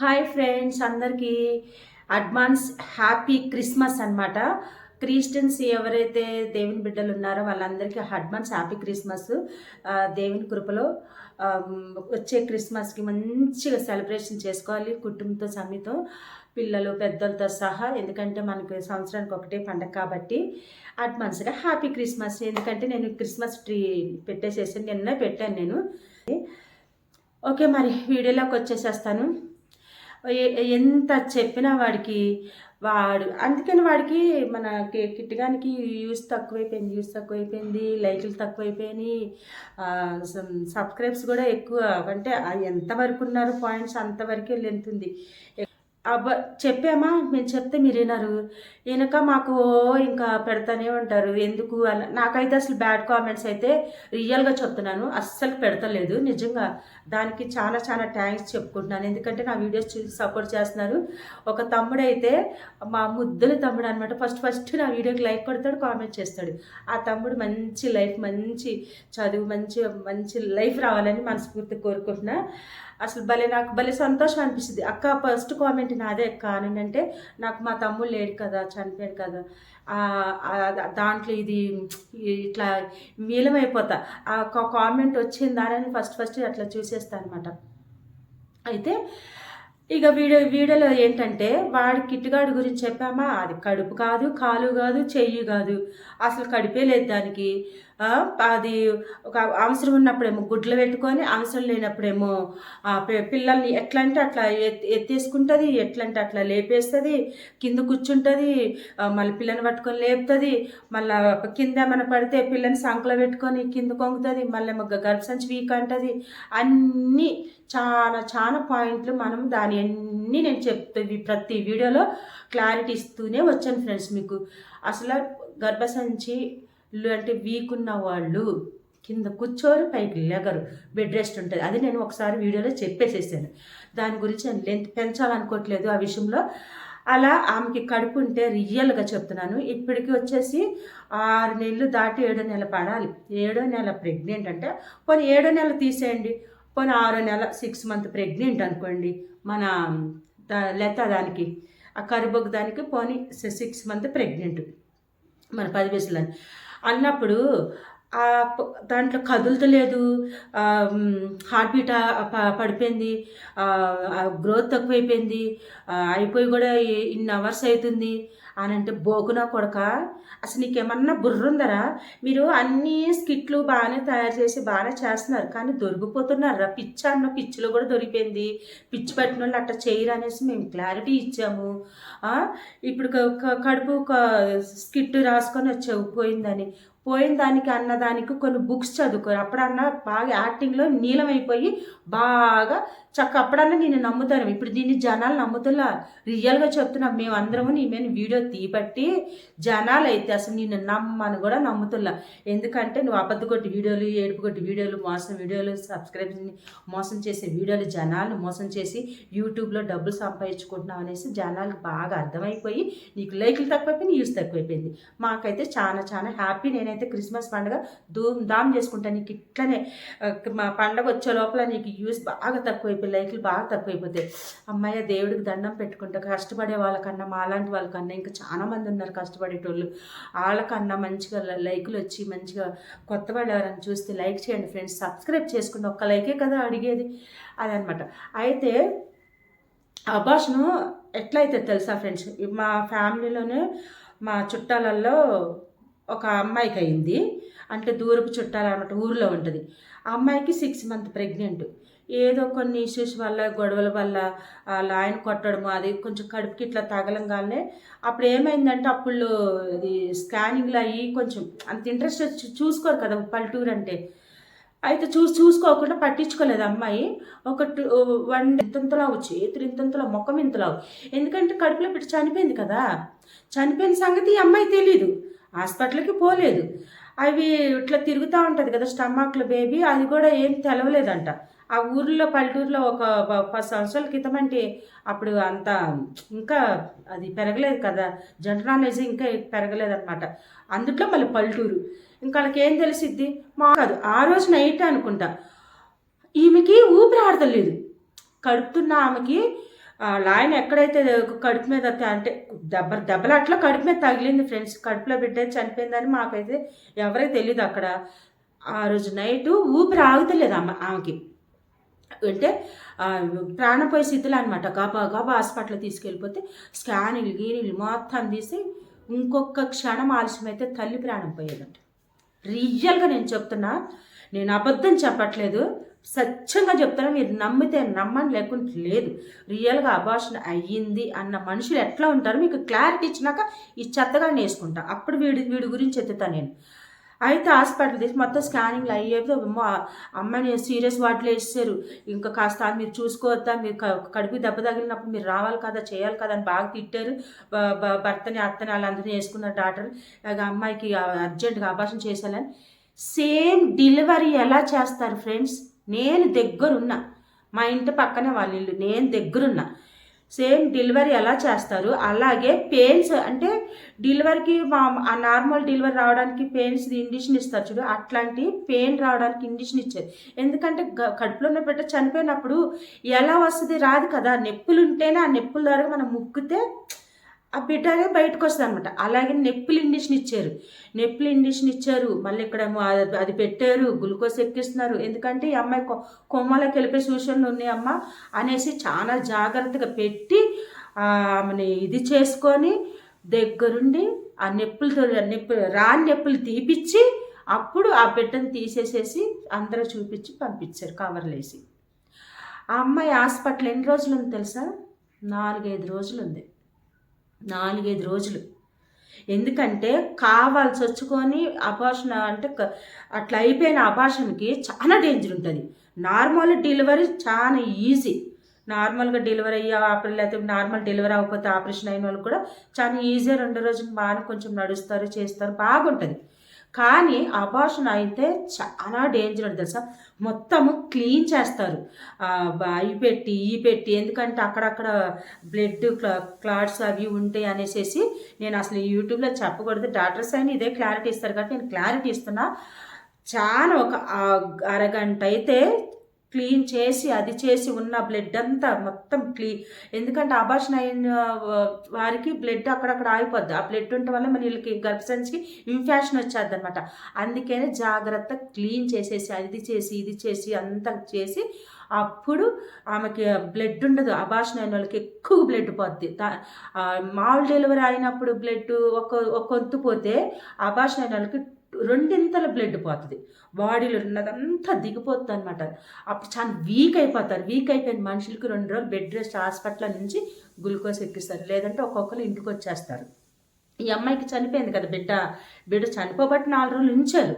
Hi friends అందరికీ. Advance happy Christmas అన్నమాట. Christians ఎవరైతే దేవుని బిడ్డలు ఉన్నారో వాళ్ళందరికీ అడ్వాన్స్ హ్యాపీ క్రిస్మస్. దేవుని కృపలో వచ్చే క్రిస్మస్కి మంచిగా సెలబ్రేషన్ చేసుకోవాలి. కుటుంబంతో సమితో పిల్లలు పెద్దలతో సహా. ఎందుకంటే మనకు సంవత్సరానికి ఒకటే పండగ కాబట్టి అడ్వాన్స్గా హ్యాపీ క్రిస్మస్. ఎందుకంటే నేను క్రిస్మస్ ట్రీ పెట్టేసేసి నిన్న పెట్టాను నేను. ఓకే మరి వీడియోలోకి వచ్చేసేస్తాను. ఎంత చెప్పినా వాడికి వాడు అందుకని వాడికి మన కి- కిట్టగానికి యూస్ తక్కువైపోయింది యూస్ తక్కువైపోయింది లైకులు తక్కువైపోయినాయి సబ్స్క్రైబ్స్ కూడా ఎక్కువ అంటే ఎంతవరకు ఉన్నారు పాయింట్స్ అంతవరకు వెళ్ళి అబ్బ చెప్పామా? మేము చెప్తే మీరు వినరు వెనక మాకు ఓ ఇంకా పెడతానే ఉంటారు. ఎందుకు అలా? నాకైతే అసలు బ్యాడ్ కామెంట్స్ అయితే రియల్గా చెప్తున్నాను. అస్సలు పెడతలేదు నిజంగా. దానికి చాలా చాలా థ్యాంక్స్ చెప్పుకుంటున్నాను. ఎందుకంటే నా వీడియోస్ చూసి సపోర్ట్ చేస్తున్నారు. ఒక తమ్ముడు అయితే మా ముద్దుల తమ్ముడు అనమాట ఫస్ట్ ఫస్ట్ నా వీడియోకి లైక్ కొడతాడు కామెంట్ చేస్తాడు. ఆ తమ్ముడు మంచి లైఫ్ మంచి చదువు మంచి మంచి లైఫ్ రావాలని మనస్ఫూర్తి కోరుకుంటున్నా. అసలు భలే నాకు భలే సంతోషం అనిపిస్తుంది. అక్క ఫస్ట్ కామెంట్ నాదే అక్క అని అంటే నాకు మా తమ్ముడు లేడు కదా చనిపోయాడు కదా దాంట్లో ఇది ఇట్లా మీలమైపోతా. ఆ కామెంట్ వచ్చిందా అని ఫస్ట్ ఫస్ట్ అట్లా చూసేస్తాను అనమాట అయితే ఇక వీడియో వీడియోలో ఏంటంటే వాడి కిట్టుగాడి గురించి చెప్పామా? అది కడుపు కాదు కాలు కాదు చెయ్యి కాదు. అసలు కడిపే లేదు దానికి. అది ఒక అవసరం ఉన్నప్పుడేమో గుడ్లు పెట్టుకొని అవసరం లేనప్పుడేమో ఆ పిల్లల్ని ఎట్లా అంటే అట్లా ఎత్తేసుకుంటుంది ఎట్లా అంటే అట్లా లేపేస్తుంది కింద కూర్చుంటుంది మళ్ళీ పిల్లని పట్టుకొని లేపుతుంది మళ్ళీ కింద ఏమైనా పడితే పిల్లని సంకలో పెట్టుకొని కింద కొంగుతుంది మళ్ళీ ఏమో గర్భసంచి వీక్ అంటుంది. అన్నీ చాలా చాలా పాయింట్లు మనం దాని అన్నీ నేను చెప్తాను ప్రతి వీడియోలో క్లారిటీ ఇస్తూనే వచ్చాను ఫ్రెండ్స్ మీకు. అసలు గర్భసంచి అంటే వీక్ ఉన్న వాళ్ళు కింద కూర్చోరు పైకి లేగరు. బెడ్ రెస్ట్ ఉంటుంది. అది నేను ఒకసారి వీడియోలో చెప్పేసేసాను. దాని గురించి నేను లెంత్ పెంచాలనుకోవట్లేదు ఆ విషయంలో. అలా ఆమెకి కడుపు ఉంటే రియల్గా చెప్తున్నాను. ఇప్పటికి వచ్చేసి ఆరు నెలలు దాటి ఏడో నెల పడాలి. ఏడో నెల ప్రెగ్నెంట్ అంటే పోనీ ఏడో నెల తీసేయండి. పోనీ ఆరో నెల సిక్స్ మంత్ ప్రెగ్నెంట్ అనుకోండి మన లెత్త లత దానికి ఆ కరుబొగ్గు దానికి పోనీ సిక్స్ మంత్ ప్రెగ్నెంట్ మన పది వయసులని అన్నప్పుడు ఆ దాంట్లో కదులుతలేదు హార్ట్ బీట్ పడిపోయింది గ్రోత్ తక్కువైపోయింది అయిపోయి కూడా ఇన్ ఇన్ని అవర్స్ అవుతుంది అని అంటే బోకునా కొడక? అసలు నీకేమన్నా బుర్ర ఉందరా మీరు అన్ని స్కిట్లు బాగానే తయారు చేసి బాగానే చేస్తున్నారు కానీ దొరికిపోతున్నారు పిచ్చి అన్న పిచ్చిలో కూడా దొరికిపోయింది. పిచ్చి పట్టిన వాళ్ళు అట్లా చేయరు అనేసి మేము క్లారిటీ ఇచ్చాము. ఇప్పుడు కడుపు ఒక స్కిట్ రాసుకొని వచ్చావు పోయిందని. పోయిన దానికి అన్నదానికి కొన్ని బుక్స్ చదువుకోరు అప్పుడన్నా బాగా యాక్టింగ్లో నీలమైపోయి బాగా చక్క అప్పుడన్నా నేను నమ్ముతాను. ఇప్పుడు దీన్ని జనాలు నమ్ముతున్నా రియల్గా చెప్తున్నా. మేము అందరము నీ మీద వీడియో తీపట్టి జనాలు అయితే అసలు నేను నమ్మని కూడా నమ్ముతున్నా ఎందుకంటే నువ్వు అబద్ధ కొట్టి వీడియోలు ఏడుపు కొట్టి వీడియోలు మోసం వీడియోలు సబ్స్క్రైబర్ని మోసం చేసే వీడియోలు జనాలు మోసం చేసి యూట్యూబ్లో డబ్బులు సంపాదించుకుంటున్నావు అనేసి జనాలకు బాగా అర్థమైపోయి నీకు లైకులు తక్కువైపోయి న్యూస్ తక్కువైపోయింది. మాకైతే చాలా చాలా హ్యాపీ నేను నేనైతే క్రిస్మస్ పండుగ ధూమ్ ధామ్ చేసుకుంటాను నీకు ఇట్లనే మా పండగ వచ్చే లోపల నీకు యూస్ బాగా తక్కువైపోయి లైకులు బాగా తక్కువైపోతాయి. అమ్మాయి దేవుడికి దండం పెట్టుకుంటా. కష్టపడే వాళ్ళకన్నా మా అలాంటి వాళ్ళకన్నా ఇంకా చాలా మంది ఉన్నారు కష్టపడేటోళ్ళు. వాళ్ళకన్నా మంచిగా లైకులు వచ్చి మంచిగా కొత్త వాళ్ళు ఎవరైనా చూస్తే లైక్ చేయండి ఫ్రెండ్స్. సబ్స్క్రైబ్ చేసుకుని ఒక్క లైకే కదా అడిగేది. అదనమాట అయితే అభాషను ఎట్లయితే తెలుసా ఫ్రెండ్స్ మా ఫ్యామిలీలోనే మా చుట్టాలలో ఒక అమ్మాయికి అయింది. అంటే దూరపు చుట్టాలు అనమాట ఊర్లో ఉంటుంది. ఆ అమ్మాయికి సిక్స్ మంత్ ప్రెగ్నెంట్ ఏదో కొన్ని ఇష్యూస్ వల్ల గొడవల వల్ల వాళ్ళ ఆయన కొట్టడము అది కొంచెం కడుపుకి ఇట్లా తగలంగానే అప్పుడు ఏమైందంటే అప్పుడు అది స్కానింగ్లు అయ్యి కొంచెం అంత ఇంట్రెస్ట్ వచ్చి చూసుకోరు కదా పల్లెటూరు అంటే. అయితే చూసి చూసుకోకుండా పట్టించుకోలేదు అమ్మాయి. ఒక టూ వన్ ఇంతంతలావు చేతులు ఇంతంతలావు ముఖం ఇంతలావు ఎందుకంటే కడుపులో పెట్టి చనిపోయింది కదా. చనిపోయిన సంగతి ఈ అమ్మాయి తెలీదు. హాస్పిటల్కి పోలేదు. అవి ఇట్లా తిరుగుతూ ఉంటుంది కదా స్టమాక్లో బేబీ అది కూడా ఏం తెలవలేదంట. ఆ ఊర్లో పల్లెటూరులో ఒక పది సంవత్సరాల క్రితం అంటే అప్పుడు అంత ఇంకా అది పెరగలేదు కదా జనరల్ నాలెడ్జ్ ఇంకా పెరగలేదు అనమాట అందుట్లో మళ్ళీ పల్లెటూరు. ఇంకా వాళ్ళకి ఏం తెలిసిద్ది? మా కాదు ఆ రోజు నైట్ అనుకుంటా. ఈమెకి ఊపిరి ఆడతలేదు. కడుపుతున్న ఆమెకి వాళ్ళ ఆయన ఎక్కడైతే కడుపు మీద అంటే దెబ్బ దెబ్బలు అట్లా కడుపు మీద తగిలింది ఫ్రెండ్స్. కడుపులో బిడ్డ చనిపోయిందని మాకైతే ఎవరికి తెలియదు అక్కడ. ఆ రోజు నైట్ ఊపిరి ఆగుతలేదు అమ్మ ఆమెకి. అంటే ప్రాణపోయే స్థితిలో అనమాట గబా గబా హాస్పిటల్ తీసుకెళ్ళిపోతే స్కానింగ్ గీనిలు మొత్తం తీసి ఇంకొక క్షణం ఆలస్యమైతే తల్లి ప్రాణం పోయేదంట. రియల్గా నేను చెప్తున్నా నేను అబద్ధం చెప్పట్లేదు. సత్యంగా చెప్తాను మీరు నమ్మితే నమ్మని లేకుంటే లేదు. రియల్గా అబార్షన్ అయ్యింది అన్న మనుషులు ఎట్లా ఉంటారో? మీకు క్లారిటీ ఇచ్చినాక ఈ చెత్తగా నేసుకుంటా అప్పుడు వీడి వీడి గురించి ఎత్తుతా నేను. అయితే హాస్పిటల్ తీసి మొత్తం స్కానింగ్లు అయ్యేవి అమ్మో, అమ్మాయిని సీరియస్ వాటిలో వేసారు ఇంకా కాస్త మీరు చూసుకోవద్దా? మీరు కడుపు దెబ్బ తగిలినప్పుడు మీరు రావాలి కదా చేయాలి కదా అని బాగా తిట్టారు. భర్తని అత్తని వాళ్ళందరినీ వేసుకున్నారు డాక్టర్. ఇక అమ్మాయికి అర్జెంటుగా అబార్షన్ చేసేయాలని. సేమ్ డెలివరీ ఎలా చేస్తారు ఫ్రెండ్స్? నేను దగ్గరున్నా. మా ఇంటి పక్కనే వాళ్ళ ఇల్లు నేను దగ్గరున్నా. సేమ్ డెలివరీ ఎలా చేస్తారు? అలాగే పెయిన్స్ అంటే డెలివరీకి మా ఆ నార్మల్ డెలివరీ రావడానికి పెయిన్స్ ఇండిషన్ ఇస్తారు చూడు అట్లాంటి పెయిన్ రావడానికి ఇండిషన్ ఇచ్చారు ఎందుకంటే కడుపులో ఉన్న బిడ్డ చనిపోయినప్పుడు ఎలా వస్తుంది? రాదు కదా. నొప్పులు ఉంటేనే ఆ నొప్పుల ద్వారా మనం ముక్కితే ఆ బిడ్డ అనేది బయటకు వస్తుంది అనమాట అలాగే నెప్పులు ఇండిషన్ ఇచ్చారు నెప్పులు ఇండిషన్ ఇచ్చారు మళ్ళీ ఇక్కడ అది పెట్టారు. గ్లూకోజ్ ఎక్కిస్తున్నారు. ఎందుకంటే ఈ అమ్మాయి కొ- కొమ్మలకి వెళ్ళిపోయి సూచనలు ఉన్నాయి అమ్మ అనేసి చాలా జాగ్రత్తగా పెట్టి ఆమెని ఇది చేసుకొని దగ్గరుండి ఆ నెప్పులతో నొప్పులు రాని నొప్పులు తీపిచ్చి అప్పుడు ఆ బిడ్డను తీసేసేసి అందరూ చూపించి పంపించారు కవర్లు వేసి. ఆ అమ్మాయి హాస్పిటల్ ఎన్ని రోజులు ఉంది తెలుసా? నాలుగైదు రోజులు ఉంది. నాలుగైదు రోజులు. ఎందుకంటే కావాల్సి వచ్చుకొని అబార్షన్ అంటే అట్లా అయిపోయిన అబార్షన్కి చాలా డేంజర్ ఉంటుంది. నార్మల్ డెలివరీ చాలా ఈజీ నార్మల్గా డెలివరీ అయ్యే ఆపరేషన్ లేకపోతే నార్మల్ డెలివరీ అవ్వకపోతే ఆపరేషన్ అయిన వాళ్ళు కూడా చాలా ఈజీగా రెండు రోజులు బాగా కొంచెం నడుస్తారు చేస్తారు బాగుంటుంది. కానీ అబార్షన్ అయితే చాలా డేంజర్ అని తెలుసా? మొత్తము క్లీన్ చేస్తారు. అవి పెట్టి ఈ పెట్టి ఎందుకంటే అక్కడక్కడ బ్లడ్ క్లా క్లాట్స్ అవి ఉంటాయి అనేసి నేను అసలు యూట్యూబ్లో చెప్పకూడదు. డాక్టర్స్ అయినా ఇదే క్లారిటీ ఇస్తారు కాబట్టి నేను క్లారిటీ ఇస్తున్నా. చాలా ఒక అరగంట అయితే క్లీన్ చేసి అది చేసి ఉన్న బ్లడ్ అంతా మొత్తం క్లీన్. ఎందుకంటే అబార్షన్ అయిన వారికి బ్లడ్ అక్కడక్కడ ఆగిపోద్ది. ఆ బ్లడ్ ఉండటం వల్ల మన వీళ్ళకి గర్భసంచికి ఇన్ఫెక్షన్ వచ్చేది అనమాట అందుకనే జాగ్రత్త క్లీన్ చేసేసి అది చేసి ఇది చేసి అంతా చేసి అప్పుడు ఆమెకి బ్లడ్ ఉండదు. అబార్షన్ అయిన వాళ్ళకి ఎక్కువ బ్లడ్ పోద్ది. మామూలు డెలివరీ అయినప్పుడు బ్లడ్ ఒక ఒక వంతు పోతే అబార్షన్ అయిన వాళ్ళకి రెండింతల బ్లడ్ పోతుంది. బాడీలో ఉన్నదంతా దిగిపోతుంది అనమాట అప్పుడు చాలా వీక్ అయిపోతారు. వీక్ అయిపోయిన మనుషులకి రెండు రోజులు బెడ్ రెస్ట్ హాస్పిటల్ నుంచి గ్లూకోజ్ ఎక్కిస్తారు. లేదంటే ఒక్కొక్కరు ఇంటికి వచ్చేస్తారు. ఈ అమ్మాయికి చనిపోయింది కదా బిడ్డ. బిడ్డ చనిపోబట్టి నాలుగు రోజులు ఉంచారు.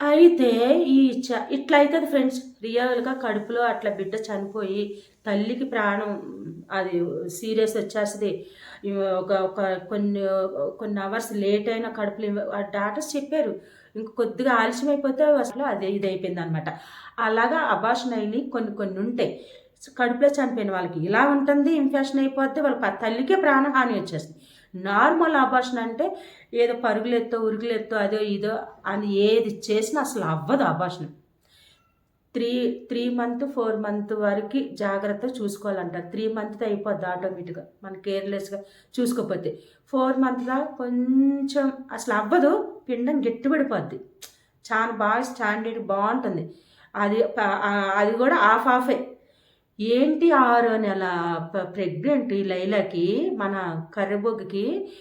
అయితే ఈ చ ఇట్లా అవుతుంది ఫ్రెండ్స్. రియల్గా కడుపులో అట్లా బిడ్డ చనిపోయి తల్లికి ప్రాణం అది సీరియస్ వచ్చేస్తుంది. ఒక ఒక కొన్ని కొన్ని అవర్స్ లేట్ అయిన కడుపులు ఆ డాక్టర్స్ చెప్పారు. ఇంక కొద్దిగా ఆలస్యం అయిపోతే అసలు అదే ఇది అయిపోయింది అనమాట అలాగా అబాషన్ అయినవి కొన్ని కొన్ని ఉంటాయి. కడుపులో చనిపోయిన వాళ్ళకి ఇలా ఉంటుంది ఇన్ఫెక్షన్ అయిపోతే వాళ్ళకి తల్లికే ప్రాణహాని వచ్చేస్తుంది. నార్మల్ అబార్షన్ అంటే ఏదో పరుగులెత్తో ఉరుగులెత్తో అదో ఇదో అని ఏది చేసినా అసలు అవ్వదు abortion three three month four month వరకు జాగ్రత్త చూసుకోవాలంట. త్రీ మంత్ అయిపోద్ది ఆటోమేటిక్గా. మన కేర్లెస్గా చూసుకోకపోతే. ఫోర్ మంత్లో కొంచెం అసలు అవ్వదు. పిండం గట్టిపడిపోద్ది చాలా బాగా స్టాండర్డ్ బాగుంటుంది. అది అది కూడా హాఫ్ హాఫే. ఏంటి ఆరో నెల ప్రెగ్నెంట్ ఈ లైలాకి మన కర్రబొగ్గుకి?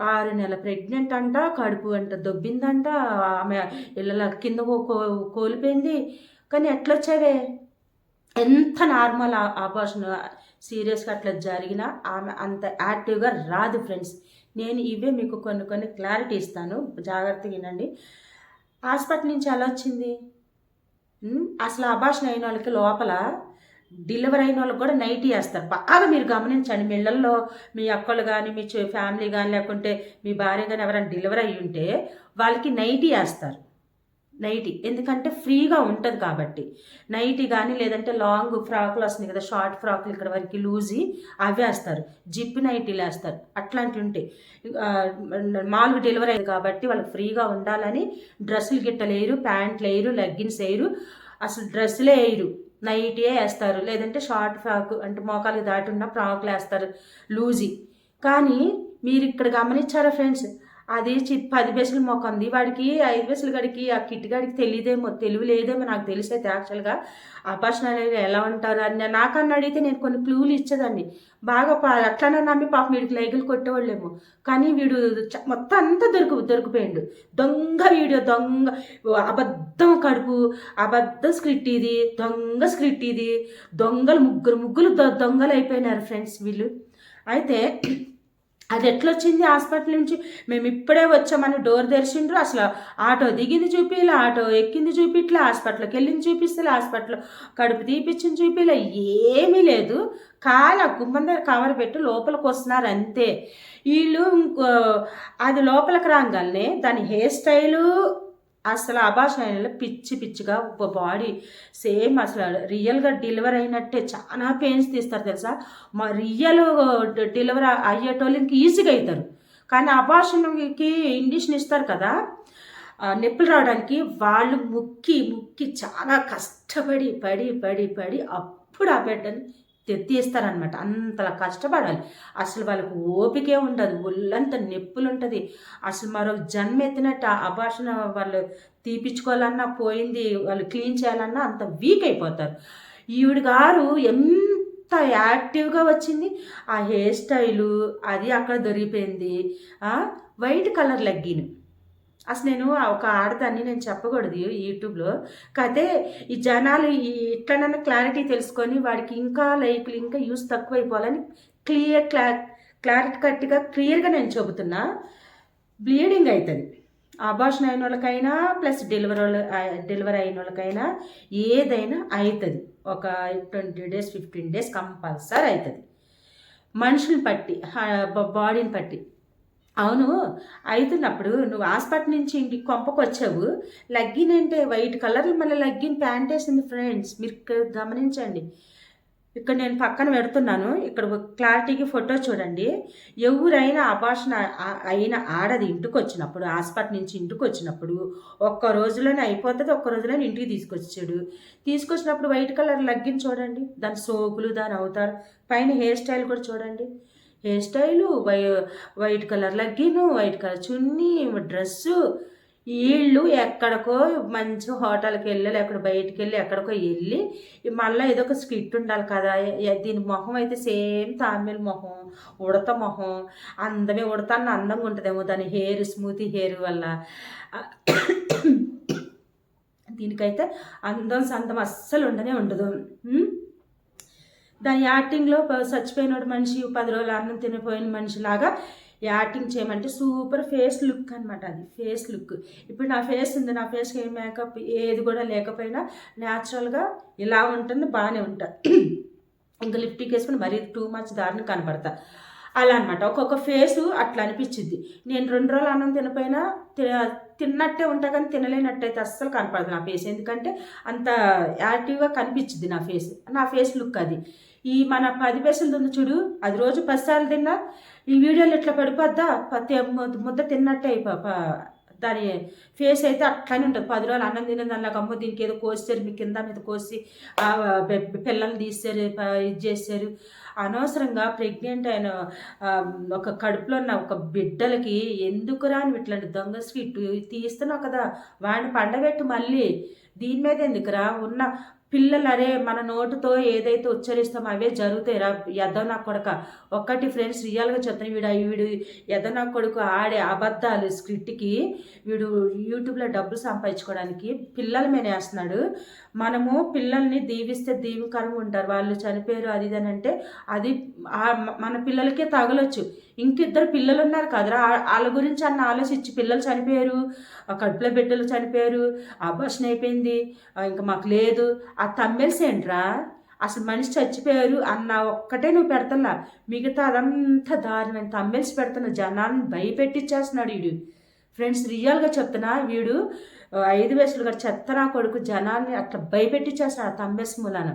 ఆరు నెల ప్రెగ్నెంట్ అంట కడుపు అంట దొబ్బిందంట ఆమె ఇళ్ళ కింద కో- కోల్పోయింది. కానీ ఎట్లొచ్చావే? ఎంత నార్మల్ ఆపరేషన్ సీరియస్గా అట్లా జరిగినా ఆమె అంత యాక్టివ్గా రాదు ఫ్రెండ్స్ నేను ఇవే మీకు కొన్ని కొన్ని క్లారిటీ ఇస్తాను. జాగ్రత్తగా వినండి. హాస్పిటల్ నుంచి ఎలా వచ్చింది? అసలు అభాషణ అయిన వాళ్ళకి లోపల డెలివరీ అయిన వాళ్ళకి కూడా నైటీ వేస్తారు బాగా మీరు గమనించండి. మీ ఇళ్ళల్లో మీ అక్కలు కానీ మీ ఫ్యామిలీ కానీ లేకుంటే మీ భార్య కానీ ఎవరైనా డెలివరీ అయ్యి ఉంటే వాళ్ళకి నైటీ వేస్తారు నైటీ ఎందుకంటే ఫ్రీగా ఉంటుంది కాబట్టి. నైటీ కానీ లేదంటే లాంగ్ ఫ్రాకులు వస్తున్నాయి కదా షార్ట్ ఫ్రాకులు ఇక్కడ వరకు లూజీ అవి వేస్తారు. జిప్ నైటీలు వేస్తారు. అట్లాంటివి ఉంటాయి మామూలుగా డెలివరీ అయింది కాబట్టి వాళ్ళకి ఫ్రీగా ఉండాలని డ్రెస్సులు గిట్టలు వేయరు ప్యాంట్లు వేయరు లెగ్గిన్స్ వేయరు అసలు డ్రెస్సులే వేయరు. నైటే వేస్తారు. లేదంటే షార్ట్ ఫ్రాక్ అంటే మోకాలు దాటి ఉన్న ఫ్రాక్లు వేస్తారు. లూజీ. కానీ మీరు ఇక్కడ గమనించారా ఫ్రెండ్స్? అది చి పది బెసులు మొక్కంది. వాడికి ఐదు బెసులు గడికి ఆ కిట్ గడికి తెలియదేమో తెలివి లేదేమో నాకు తెలిసైతే యాక్చువల్గా అనేది ఎలా ఉంటారు అని నాకన్నా అడిగితే నేను కొన్ని క్లూలు ఇచ్చేదాన్ని. బాగా అట్లనే నమ్మి పాపం వీడికి లైకులు కొట్టేవాళ్ళేమో. కానీ వీడు మొత్తం అంతా దొరికి దొరికిపోయాడు. దొంగ వీడియో దొంగ అబద్ధం కడుపు అబద్ధం స్క్రిప్ట్ ఇది దొంగ స్క్రిప్ట్ ఇది. దొంగలు ముగ్గురు ముగ్గురు దొ- దొంగలు అయిపోయినారు ఫ్రెండ్స్ వీళ్ళు. అయితే అది ఎట్లొచ్చింది హాస్పిటల్ నుంచి? మేము ఇప్పుడే వచ్చామని డోర్ తెరిచిండ్రు. అసలు ఆటో దిగింది చూపిలా ఆటో ఎక్కింది చూపిట్లే హాస్పిటల్కి వెళ్ళింది చూపిస్తే హాస్పిటల్ కడుపు తీపిచ్చింది చూపిలా ఏమీ లేదు. కాల గుమ్మం దగ్గర కవర్ పెట్టి లోపలికి వస్తున్నారు అంతే. వీళ్ళు ఇంకో అది లోపలికి రాగానే దాని హెయిర్ స్టైలు అసలు అభాషణలో పిచ్చి పిచ్చిగా బాడీ సేమ్ అసలు రియల్గా డెలివర్ అయినట్టే. చాలా పెయిన్స్ తీస్తారు తెలుసా? మా రియల్ డెలివర్ అయ్యేటోళ్ళు ఇంక ఈజీగా అవుతారు కానీ అభాషణకి ఇండిషన్ ఇస్తారు కదా? నొప్పులు రావడానికి వాళ్ళు ముక్కి ముక్కి చాలా కష్టపడి పడి పడి పడి అప్పుడు ఆ బిడ్డని తీస్తారనమాట అంతలా కష్టపడాలి. అసలు వాళ్ళకు ఓపికే ఉండదు. ఒళ్ళంత నొప్పులు ఉంటుంది అసలు మరో జన్మ ఎత్తినట్టు ఆ అభాషణ వాళ్ళు తీపిచ్చుకోవాలన్నా పోయింది వాళ్ళు క్లీన్ చేయాలన్నా అంత వీక్ అయిపోతారు. ఈవిడ గారు ఎంత యాక్టివ్గా వచ్చింది. ఆ హెయిర్ స్టైలు అది అక్కడ దొరికిపోయింది. White colour legging. అసలు నేను ఆ ఒక ఆడదాన్ని నేను చెప్పకూడదు యూట్యూబ్లో. కాకపోతే ఈ జనాలు ఈ ఇట్లనన్నా క్లారిటీ తెలుసుకొని వాడికి ఇంకా లైక్లు ఇంకా యూస్ తక్కువైపోవాలని క్లియర్ క్లా క్లారిటీ కట్టిగా క్లియర్గా నేను చెబుతున్నా. బ్లీడింగ్ అవుతుంది అబార్షన్ అయిన వాళ్ళకైనా ప్లస్ డెలివరీ డెలివరీ అయిన వాళ్ళకైనా ఏదైనా అవుతుంది ఒక twenty days fifteen days compulsory అవుతుంది మనుషుని పట్టి బాడీని పట్టి. అవును అవుతున్నప్పుడు నువ్వు హాస్పిటల్ నుంచి ఇంటికి కొంపకు వచ్చావు లగ్గిన్ అంటే వైట్ కలర్ మళ్ళీ లగ్గిన్ ప్యాంట్ వేసింది ఫ్రెండ్స్. మీరు గమనించండి. ఇక్కడ నేను పక్కన పెడుతున్నాను. ఇక్కడ క్లారిటీకి ఫోటో చూడండి. ఎవరైనా అభాషణ అయిన ఆడది ఇంటికి వచ్చినప్పుడు హాస్పిటల్ నుంచి ఇంటికి వచ్చినప్పుడు ఒక్క రోజులోనే అయిపోతుంది ఒక్క రోజులోనే ఇంటికి తీసుకొచ్చాడు. తీసుకొచ్చినప్పుడు వైట్ కలర్ లగ్గిన్ చూడండి. దాని సోకులు దాని అవుతారు పైన హెయిర్ స్టైల్ కూడా చూడండి. Hair style why white colour legging white colour chunni dress. వీళ్ళు ఎక్కడికో మంచి హోటల్కి వెళ్ళి లేకపోతే బయటికి వెళ్ళి ఎక్కడికో వెళ్ళి మళ్ళీ ఏదో ఒక స్కిట్ ఉండాలి కదా. దీని మొహం అయితే సేమ్ తామిల్ మొహం ఉడత మొహం. అందమే ఉడతన్న అందంగా ఉంటుందేమో దాని హెయిర్ స్మూతీ హెయిర్ వల్ల. దీనికైతే అందం సందం అస్సలు ఉండనే ఉండదు. దాని యాక్టింగ్లో చచ్చిపోయినోడు మనిషి పది రోజులు అన్నం తినిపోయిన మనిషిలాగా యాక్టింగ్ చేయమంటే సూపర్ ఫేస్ లుక్ అనమాట అది ఫేస్ లుక్. ఇప్పుడు నా ఫేస్ ఉంది నా ఫేస్కి ఏ మేకప్ ఏది కూడా లేకపోయినా న్యాచురల్గా ఇలా ఉంటుంది బాగానే ఉంటుంది ఇంకా లిప్టిక్ వేసుకుని మరీ టూ మచ్ దారిని కనపడతా. అలా అనమాట ఒక్కొక్క ఫేసు అట్లా అనిపించింది నేను రెండు రోజులు అన్నం తినపోయినా తి- తిన్నట్టే ఉంటా కానీ తినలేనట్టయితే అస్సలు కనపడదు నా ఫేస్ ఎందుకంటే అంత యాక్టివ్గా కనిపించింది నా ఫేస్ నా ఫేస్ లుక్ అది. ఈ మన పది పైసలు తిన్న చూడు అది రోజు పదిసార్లు తిన్నా ఈ వీడియోలు ఇట్లా పడిపోద్దా? పత్తి ముద్ద తిన్నట్టే అయిపో- ప- దాని ఫేస్ అయితే అట్లానే ఉంటుంది. పది రోజులు అన్నం తినే దానిలో అమ్మ దీనికి ఏదో కోసారు మీ కింద మీద కోసి పిల్లల్ని తీసారు ఇది చేశారు. అనవసరంగా ప్రెగ్నెంట్ అయిన ఒక కడుపులో ఉన్న ఒక బిడ్డలకి ఎందుకు రాని ఇట్లాంటి దొంగ స్వీట్? తీస్తున్నావు కదా వాడిని పండబెట్టు మళ్ళీ. దీని మీద ఎందుకురా? ఉన్న పిల్లలు అరే మన నోటుతో ఏదైతే ఉచ్చరిస్తామో అవే జరుగుతాయి రా. ఎదో నా కొడక. ఒక్కటి ఫ్రెండ్స్ రియల్గా చెప్తాను. వీడు వీడు ఎదో నా కొడుకు ఆడే అబద్ధాలు స్క్రిప్ట్కి వీడు యూట్యూబ్లో డబ్బులు సంపాదించుకోవడానికి పిల్లల మీద వేస్తున్నాడు. మనము పిల్లల్ని దీవిస్తే దీవికరంగా ఉంటారు. వాళ్ళు చనిపోయారు అది ఇది అని అంటే అది మన పిల్లలకే తగలొచ్చు. ఇంకిద్దరు పిల్లలు ఉన్నారు కదరా వాళ్ళ గురించి అన్న ఆలోచించి పిల్లలు చనిపోయారు కడుపులో బిడ్డలు చనిపోయారు అబార్షన్ అయిపోయింది ఇంకా మాకు లేదు. ఆ తమ్మెల్స్ ఏంట్రా? అసలు మనిషి చచ్చిపోయారు అన్న ఒక్కటే నువ్వు పెడతన్నా మిగతా అదంతా దారుణమైన తమ్మెల్స్ పెడుతున్న జనాన్ని భయపెట్టించేస్తున్నాడు వీడు ఫ్రెండ్స్ రియల్గా చెప్తున్నా వీడు ఐదు వయసులు గారు చెత్తనా కొడుకు జనాన్ని అట్లా భయపెట్టించేస్తున్నాడు ఆ తమ్మెల్స్ మూలాన.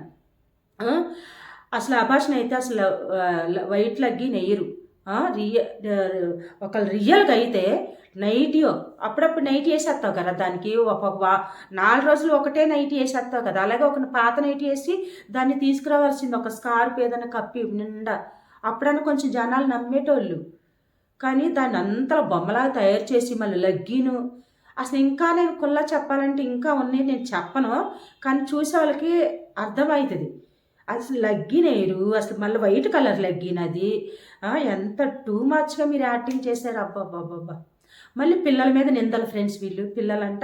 అసలు అభాషణ అయితే అసలు వైట్ లగ్గి నెయ్యరు. రియ ఒక రియల్గా అయితే నైట్ అప్పుడప్పుడు నైట్ వేసేస్తావు కదా దానికి ఒక వా- నాలుగు రోజులు ఒకటే నైట్ వేసేస్తావు కదా అలాగే ఒక పాత నైట్ వేసి దాన్ని తీసుకురావాల్సింది ఒక స్కార్ప్ ఏదైనా కప్పి నిండా. అప్పుడన్నా కొంచెం జనాలు నమ్మేటోళ్ళు. కానీ దాన్ని అంతా బొమ్మలాగా తయారు చేసి మళ్ళీ లగ్గీను. అసలు ఇంకా నేను కుల్లా చెప్పాలంటే ఇంకా ఉన్నాయి నేను చెప్పను. కానీ చూసే వాళ్ళకి అర్థమవుతుంది అసలు లగ్గినేరు అసలు మళ్ళీ వైట్ కలర్ లగ్గినది ఎంత టూ మచ్గా మీరు యాక్టింగ్ చేశారు. అబ్బాబ్బాబ్బా మళ్ళీ పిల్లల మీద నిందలు ఫ్రెండ్స్ వీళ్ళు. పిల్లలంట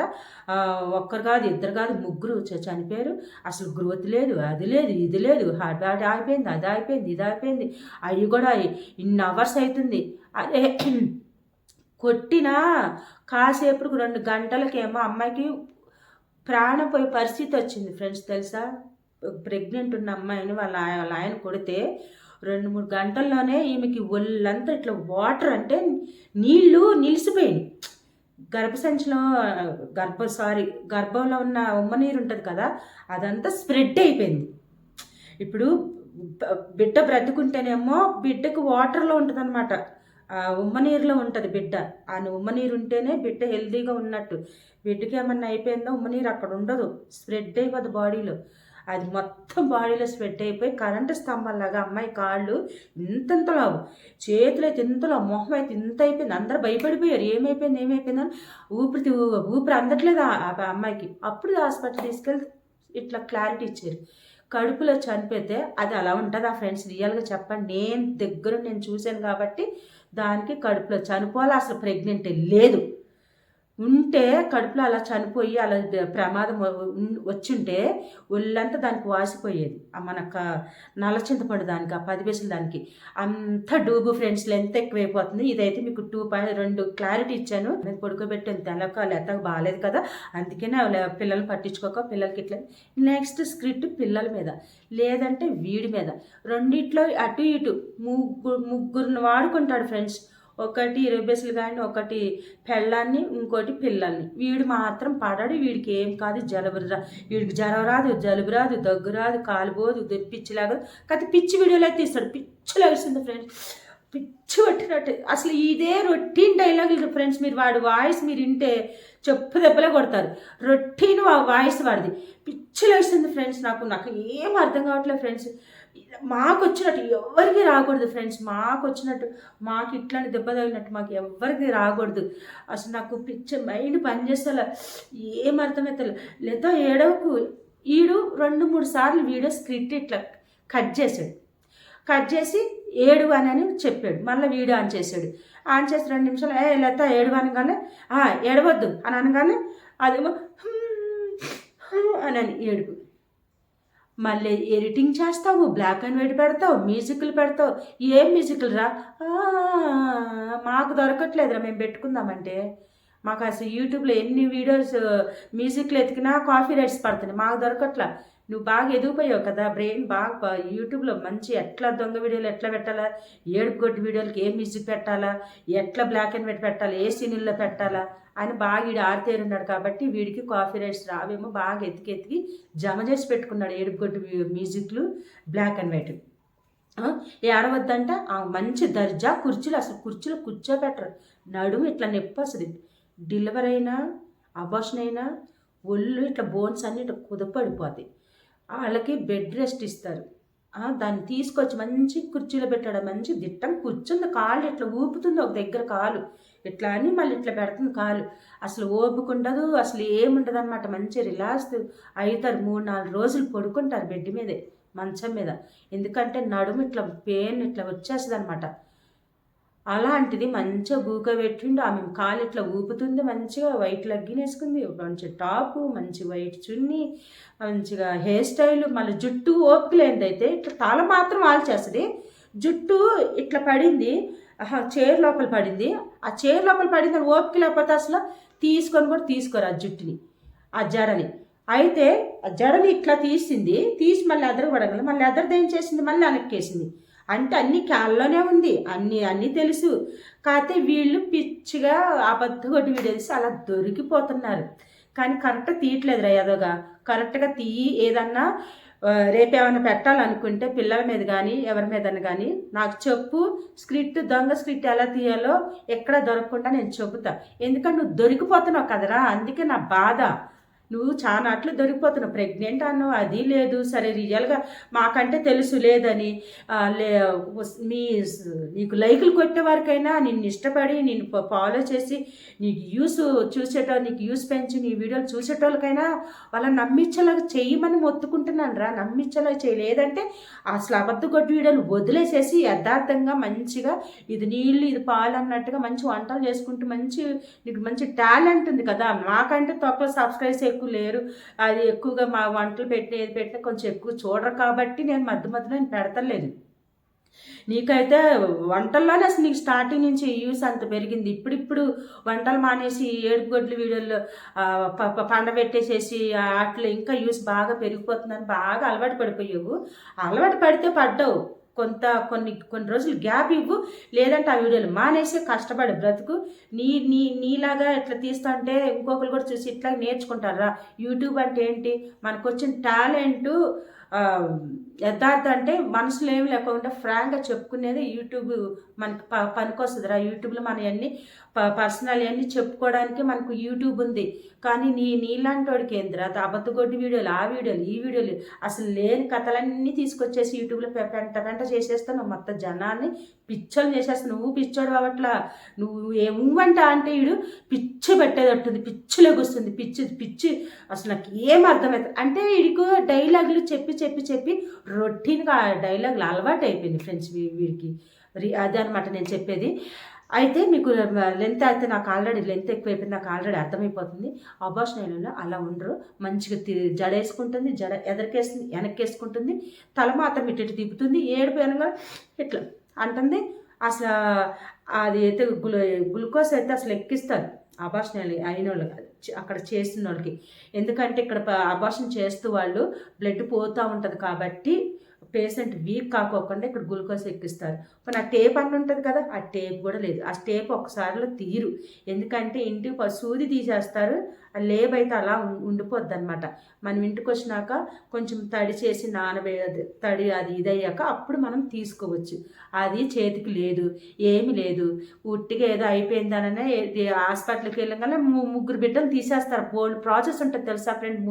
ఒక్కరు కాదు ఇద్దరు కాదు ముగ్గురు చనిపోయారు. అసలు గ్రోత్ లేదు అది లేదు ఇది లేదు. హార్ట్ హార్ట్ అయిపోయింది అది అయిపోయింది ఇది అయిపోయింది అవి కూడా ఇన్ని అవర్స్ అవుతుంది అదే కొట్టినా కాసేపుకు రెండు గంటలకేమో అమ్మాయికి ప్రాణం పోయే పరిస్థితి వచ్చింది ఫ్రెండ్స్ తెలుసా? ప్రెగ్నెంట్ ఉన్న అమ్మాయిని వాళ్ళ వాళ్ళ ఆయన కొడితే రెండు మూడు గంటల్లోనే ఈమెకి ఒళ్ళంతా ఇట్లా వాటర్ అంటే నీళ్ళు నిలిసిపోయినాయి. గర్భసంచిలో గర్భ సారీ గర్భంలో ఉన్న ఉమ్మ నీరు ఉంటుంది కదా అదంతా స్ప్రెడ్ అయిపోయింది. ఇప్పుడు బిడ్డ బ్రతుకుంటేనేమో బిడ్డకు వాటర్లో ఉంటుంది అనమాట ఉమ్మ నీరులో ఉంటుంది బిడ్డ. ఆ ఉమ్మ నీరు ఉంటేనే బిడ్డ హెల్తీగా ఉన్నట్టు. బిడ్డకి ఏమన్నా అయిపోయిందో ఉమ్మ నీరు అక్కడ ఉండదు. స్ప్రెడ్ అయిపోదు బాడీలో. అది మొత్తం బాడీలో స్వెట్ అయిపోయి కరెంటు స్తంభాలాగా అమ్మాయి కాళ్ళు ఇంతంతలో చేతులు అయితే ఇంతలో మొహం అయితే ఇంత అయిపోయింది. అందరూ భయపడిపోయారు. ఏమైపోయింది? ఏమైపోయింది ఊపిరి ఊపిరి అందట్లేదు ఆ ఆ అమ్మాయికి. అప్పుడు హాస్పిటల్ తీసుకెళ్ళి ఇట్లా క్లారిటీ ఇచ్చారు. కడుపులో చనిపోతే అది అలా ఉంటుందా ఫ్రెండ్స్? రియల్గా చెప్పండి. నేను దగ్గర నేను చూశాను కాబట్టి దానికి కడుపులో చనిపోవాలి? అసలు ప్రెగ్నెంట్ లేదు. ఉంటే కడుపులో అలా చనిపోయి అలా ప్రమాదం వచ్చుంటే ఒళ్ళంతా దానికి వాసిపోయేది. మనక మన క- నల్ల చింతపండు దానికి ఆ పది పైసలు దానికి. అంత డూబు ఫ్రెండ్స్ లెంత్ ఎక్కువైపోతుంది. ఇదైతే మీకు టూ పాయింట్ రెండు క్లారిటీ ఇచ్చాను. నేను పడుకోబెట్టాను. తెలక లేత బాగాలేదు కదా. అందుకనే వాళ్ళ పిల్లల్ని పట్టించుకోక పిల్లలకి ఇట్లా నెక్స్ట్ స్క్రిప్ట్ పిల్లల మీద లేదంటే వీడి మీద. రెండిట్లో అటు ఇటు ముగ్గురు ముగ్గురిని వాడుకుంటాడు ఫ్రెండ్స్. ఒకటి ఇరబేసులు కానీ ఒకటి పెళ్ళాన్ని ఇంకోటి పిల్లల్ని. వీడు మాత్రం పడాడు వీడికి ఏం కాదు జలుబు రా వీడికి జ్వరం రాదు జలుబు రాదు దగ్గు రాదు కాలిపోదు పిచ్చిలాగా కాదు పిచ్చి వీడియోలు అయితే ఇస్తాడు పిచ్చి లేస్తుంది ఫ్రెండ్స్ పిచ్చి పట్టినట్టు. అసలు ఇదే రొటీన్ డైలాగులు ఫ్రెండ్స్ మీరు వాడు వాయిస్ మీరు వింటే చెప్పు దెబ్బలే కొడతారు. రొటీన్ వాయిస్ వాడిది. పిచ్చి లేస్తుంది ఫ్రెండ్స్ నాకు. నాకు ఏం అర్థం కావట్లేదు ఫ్రెండ్స్ మాకు వచ్చినట్టు ఎవరికి రాకూడదు ఫ్రెండ్స్ మాకు వచ్చినట్టు మాకు ఇట్లాంటి దెబ్బ తగిలినట్టు మాకు ఎవరికి రాకూడదు. అసలు నాకు పిచ్చ మైండ్ పనిచేస్తా ఏం అర్థమవుతుంది లేదా ఏడవకు ఈడు రెండు మూడు సార్లు వీడియో స్క్రిప్ట్ ఇట్లా కట్ చేశాడు. కట్ చేసి ఏడు అని అని చెప్పాడు. మళ్ళీ వీడియో ఆన్ చేశాడు. ఆన్ చేసి రెండు నిమిషాలు ఏ లత ఏడు అనగానే ఏడవద్దు అని అనగానే అదేమో అని అని ఏడుపు. మళ్ళీ ఎడిటింగ్ చేస్తావు బ్లాక్ అండ్ వైట్ పెడతావు మ్యూజిక్లు పెడతావు. ఏం మ్యూజిక్లు రా? మాకు దొరకట్లేదురా మేము పెట్టుకుందామంటే. మాకు అసలు యూట్యూబ్లో ఎన్ని వీడియోస్ మ్యూజిక్లు ఎతికినా కాఫీ రైట్స్ పడుతుంది మాకు దొరకట్లా. నువ్వు బాగా ఎదిగిపోయావు కదా బ్రెయిన్ బాగా యూట్యూబ్లో మంచి ఎట్లా దొంగ వీడియోలు ఎట్లా పెట్టాలా ఏడుపుగొట్టి వీడియోలకి ఏ మ్యూజిక్ పెట్టాలా ఎట్లా బ్లాక్ అండ్ వైట్ పెట్టాలా ఏ సీనిల్లో పెట్టాలా అని బాగా వీడు ఆరితేరున్నాడు కాబట్టి వీడికి కాఫీ రైట్స్ రావేమో బాగా ఎతికి ఎతికి జమ చేసి పెట్టుకున్నాడు ఏడుపుగొట్టి మ్యూజిక్లు బ్లాక్ అండ్ వైట్ ఏడవద్దంట ఆ? మంచి దర్జా కుర్చీలు అసలు కుర్చీలో కూర్చోబెట్టరు. నడుము ఇట్లా నొప్పి వస్తుంది. డెలివరీ అయినా అబార్షన్ అయినా ఒళ్ళు ఇట్లా బోన్స్ అన్ని ఇట్లా కుదపడిపోతాయి. వాళ్ళకి బెడ్ రెస్ట్ ఇస్తారు. దాన్ని తీసుకొచ్చి మంచి కుర్చీలో పెట్టాడు. మంచి దిట్టం కూర్చుంది. కాళ్ళు ఇట్లా ఊపుతుంది ఒక దగ్గర కాలు. ఇట్లా అని మళ్ళీ ఇట్లా పెడుతుంది కాలు. అసలు ఓపుకుండదు అసలు ఏముండదు అనమాట మంచి రిలాక్స్ అవుతారు మూడు నాలుగు రోజులు పడుకుంటారు బెడ్ మీదే మంచం మీద. ఎందుకంటే నడుము ఇట్లా పెయిన్ ఇట్లా వచ్చేస్తుంది అనమాట అలాంటిది మంచిగా గూక పెట్టిండు ఆమె కాలు ఇట్లా ఊపుతుంది మంచిగా వైట్ లగ్గిన్ వేసుకుంది మంచి టాపు మంచి వైట్ చున్నీ మంచిగా హెయిర్ స్టైల్ మళ్ళీ జుట్టు ఓపిక లేనిదైతే ఇట్లా తల మాత్రం ఆల్చేస్తుంది. జుట్టు ఇట్లా పడింది చైర్ లోపల పడింది. ఆ చైర్ లోపల పడింది ఓపిక లేకపోతే అసలు తీసుకొని కూడా తీసుకోరు ఆ జుట్టుని ఆ జడని. అయితే ఆ జడని ఇట్లా తీసింది తీసి మళ్ళీ ఎదరు పడగల మళ్ళీ ఎదరది ఏం చేసింది? మళ్ళీ వెనక్కేసింది. అంటే అన్ని కాళ్ళలోనే ఉంది. అన్ని అన్నీ తెలుసు. కాకపోతే వీళ్ళు పిచ్చిగా అబద్ధ కొట్టి వీడేసి అలా దొరికిపోతున్నారు. కానీ కరెక్ట్ తీయట్లేదు రా ఏదోగా కరెక్ట్గా తీయి ఏదన్నా రేపేమైనా రేపు ఏమైనా పెట్టాలనుకుంటే పిల్లల మీద కానీ ఎవరి మీద కానీ నాకు చెప్పు. స్క్రిప్ట్ దొంగ స్క్రిప్ట్ ఎలా తీయాలో ఎక్కడ దొరకకుండా నేను చెబుతా. ఎందుకంటే నువ్వు దొరికిపోతున్నావు కదరా. అందుకే నా బాధ. నువ్వు చాలా అట్లు దొరికిపోతున్నావు. ప్రెగ్నెంట్ అన్నావు అది లేదు. సరే రియల్గా మాకంటే తెలుసు లేదని లే మీ నీకు లైకులు కొట్టే వరకైనా నిన్ను ఇష్టపడి నిన్ను ఫాలో చేసి నీకు యూస్ చూసేటో నీకు యూస్ పెంచి నీ వీడియోలు చూసేటోళ్ళకైనా వాళ్ళని నమ్మించేలాగా చేయమని మొత్తుకుంటున్నాను రా. నమ్మించేలాగా చేయలేదంటే అసలు అబద్ధ కొట్టి వీడియోలు వదిలేసేసి యథార్థంగా మంచిగా ఇది నీళ్ళు ఇది పాలు అన్నట్టుగా మంచి వంటలు చేసుకుంటూ మంచి నీకు మంచి టాలెంట్ ఉంది కదా. మాకంటే తక్కువ సబ్స్క్రైబ్స్ ఎక్కువ లేరు? అది ఎక్కువగా మా వంటలు పెట్టిన ఏది పెట్టినా కొంచెం ఎక్కువ చూడరు కాబట్టి నేను మధ్య మధ్యలో నేను పెడతలేదు. నీకైతే వంటల్లోనే అసలు నీకు స్టార్టింగ్ నుంచి యూస్ అంత పెరిగింది. ఇప్పుడిప్పుడు వంటలు మానేసి ఏడుపు గొడ్లు వీడియోల్లో పండబెట్టేసేసి అట్లా ఇంకా యూస్ బాగా పెరిగిపోతుందని బాగా అలవాటు పడిపోయావు. అలవాటు పడితే పడ్డావు. కొంత కొన్ని కొన్ని రోజులు గ్యాప్ ఇవ్వు. లేదంటే ఆ వీడియోలు మానేసి కష్టపడి బ్రతుకు. నీ నీ నీలాగా ఇట్లా తీస్తుంటే ఇంకొకరు కూడా చూసి ఇట్లా నేర్చుకుంటారా యూట్యూబ్ అంటే ఏంటి? మనకు వచ్చిన టాలెంట్ యథార్థ అంటే మనసులో ఏమి లేకుండా ఫ్రాంక్గా చెప్పుకునేది యూట్యూబ్ మనకి ప పనికొస్తుందిరా యూట్యూబ్లో మన అన్ని ప పర్సనల్ అన్నీ చెప్పుకోవడానికి మనకు యూట్యూబ్ ఉంది. కానీ నీ నీలాంటి వాడికి ఏందిరా అబద్ధగొడ్డి వీడియోలు ఆ వీడియోలు ఈ వీడియోలు అసలు లేని కథలన్నీ తీసుకొచ్చేసి యూట్యూబ్లో పెంట పెంట చేసేస్తాను మొత్తం జనాన్ని పిచ్చోలు చేసేస్తాను నువ్వు పిచ్చోడు అవట్లా నువ్వు ఏమంట అంటే వీడు పిచ్చి పెట్టేటట్టుంది పిచ్చి లెగుస్తుంది. పిచ్చి పిచ్చి అసలు నాకు ఏం అర్థమవుతుంది అంటే వీడికి డైలాగులు చెప్పి చెప్పి చెప్పి రొటీన్గా ఆ డైలాగులు అలవాటు అయిపోయింది ఫ్రెండ్స్ వీడికి. రి- అదే అనమాట నేను చెప్పేది. అయితే మీకు లెంత్ అయితే నాకు ఆల్రెడీ లెంత్ ఎక్కువైపోయింది నాకు ఆల్రెడీ అర్థమైపోతుంది. అబార్షన్ అలా ఉండరు. మంచిగా తి- జడ వేసుకుంటుంది జడ ఎదరికేస్తుంది వెనక్కేసుకుంటుంది. తల మాత్రం ఇటు ఇటు తిప్పుతుంది ఏడుపు అనగా ఇట్లా అంటుంది. అసలు అది అయితే గ్లూ గ్లూకోజ్ అయితే అసలు ఎక్కిస్తారు. అబార్షన్ అయిన వాళ్ళు కాదు. అక్కడ చేస్తున్న వాళ్ళకి ఎందుకంటే ఇక్కడ అభాషణ చేస్తూ వాళ్ళు బ్లడ్ పోతూ ఉంటుంది కాబట్టి పేషెంట్ వీక్ కాకోకుండా ఇక్కడ గ్లూకోజ్ ఎక్కిస్తారు. మన ఆ టేప్ అన్న ఉంటుంది కదా ఆ టేప్ కూడా లేదు. ఆ టేప్ ఒకసారిలో తీరు. ఎందుకంటే ఇంటికి సూది తీసేస్తారు. ఆ లేబ్ అయితే అలా ఉండిపోద్ది అనమాట మనం ఇంటికి వచ్చినాక కొంచెం తడి చేసి నానబే అది తడి అది ఇదయ్యాక అప్పుడు మనం తీసుకోవచ్చు. అది చేతికి లేదు ఏమి లేదు. ఉట్టిగా ఏదో అయిపోయిందననే హాస్పిటల్కి వెళ్ళగానే ము- ముగ్గురు బిడ్డలు తీసేస్తారు. బోల్డ్ ప్రాసెస్ ఉంటుంది తెలుసా ఫ్రెండ్?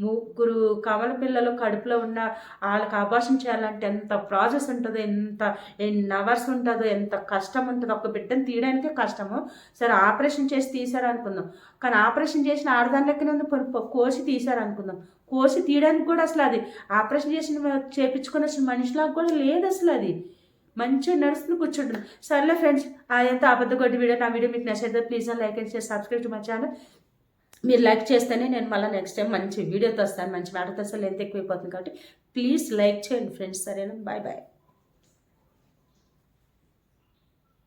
ముగ్గురు కమల పిల్లలు కడుపులో ఉన్న వాళ్ళకి అబార్షన్ చేయాలంటే ఎంత ప్రాసెస్ ఉంటుందో ఎంత ఎన్ని అవర్స్ ఉంటుందో ఎంత కష్టం ఉంటుందో. ఒక బిడ్డను తీయడానికే కష్టము. సరే ఆపరేషన్ చేసి తీసారనుకుందాం. కానీ ఆపరేషన్ చేసిన ఆడదాని లెక్కనే కోసి తీసారు అనుకుందాం కోసి తీయడానికి కూడా అసలు అది ఆపరేషన్ చేసిన చేపించుకుని వచ్చిన మనిషిలాగా కూడా లేదు అసలు అది. మంచిగా నడుస్తుంది కూర్చుంటుంది. సర్లే ఫ్రెండ్స్ ఎంత అబద్ధ కొట్టి వీడియో నా వీడియో మీకు నచ్చైతే please like and share subscribe to my channel. మీరు లైక్ చేస్తేనే నేను మళ్ళీ నెక్స్ట్ టైం మంచి వీడియోతో వస్తాను. మంచి మ్యాటర్తో అసలు ఎంత ఎక్కువైపోతుంది కాబట్టి ప్లీజ్ లైక్ చేయండి ఫ్రెండ్స్. సరేనా? Bye bye.